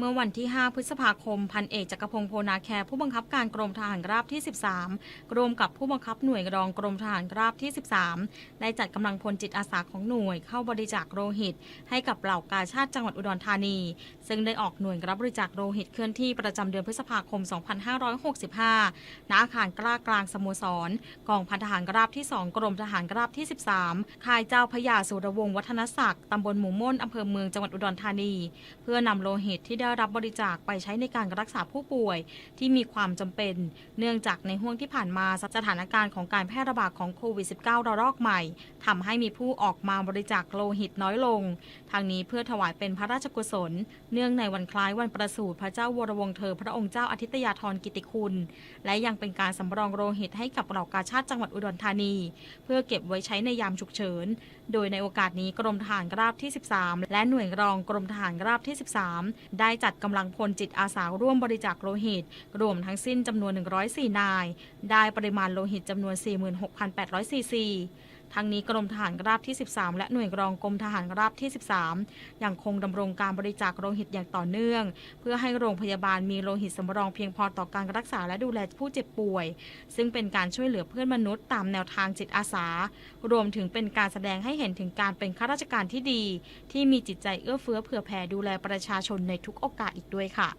เมื่อวันที่ 5 พฤษภาคม พันเอกจักรพงศ์โพนาแคร์ผู้บังคับการกรมทหารราบที่ 13 รวมกับผู้บังคับหน่วยรองกรมทหารราบที่ 13 ได้จัดกำลังพลจิตอาสาของหน่วยเข้าบริจาคโลหิต ให้กับเหล่ากาชาติจังหวัดอุดรธานี ซึ่งได้ออกหน่วยรับบริจาคโลหิตเคลื่อนที่ประจำเดือนพฤษภาคม 2565 ณ อาคารกล้ากลางสโมสร กองพันทหารราบที่ 2 กรมทหารราบที่ 13 ค่ายเจ้าพยาสุรวงศ์วัฒนศักดิ์ตำบลหมู่ม่นอำเภอเมืองจังหวัดอุดรธานี เพื่อนำโลหิตที่ได้รับบริจาคไปใช้ในการรักษาผู้ป่วย ที่มีความจำเป็น เนื่องจากในห่วงที่ผ่านมาสถานการณ์ของการแพร่ระบาดของโควิด -19 ระลอกใหม่ทำให้มีผู้ออกมาบริจาคโลหิตน้อยลง ทางนี้เพื่อถวายเป็นพระราชกุศล เนื่องในวันคล้ายวันประสูติพระเจ้าวรวงเธอ พระองค์เจ้าอาทิตยาธรกิติคุณ และยังเป็นการสำรองโลหิตให้กับเหล่ากาชาติจังหวัดอุดรธานี เพื่อเก็บไว้ใช้ในยามฉุกเฉิน โดยในโอกาสนี้กรมทหารราบที่ 13 และหน่วยรองกรมทหารราบที่ 13 ได้จัดกำลังพลจิตอาสาร่วมบริจาคโลหิต รวมทั้งสิ้นจำนวน 104 นาย ได้ปริมาณโลหิตจำนวน 46,800ซีซี ทั้งนี้กรมทหารราบที่ 13 และหน่วยรองกรมทหารราบที่ 13 ยังคงดำรงการบริจาคโลหิตอย่างต่อเนื่อง เพื่อให้โรงพยาบาลมีโลหิตสำรองเพียงพอต่อการรักษาและดูแลผู้เจ็บป่วย ซึ่งเป็นการช่วยเหลือเพื่อนมนุษย์ตามแนวทางจิตอาสา รวมถึงเป็นการแสดงให้เห็นถึงการเป็นข้าราชการที่ดี ที่มีจิตใจเอื้อเฟื้อเผื่อแผ่ดูแลประชาชนในทุกโอกาสอีกด้วยค่ะ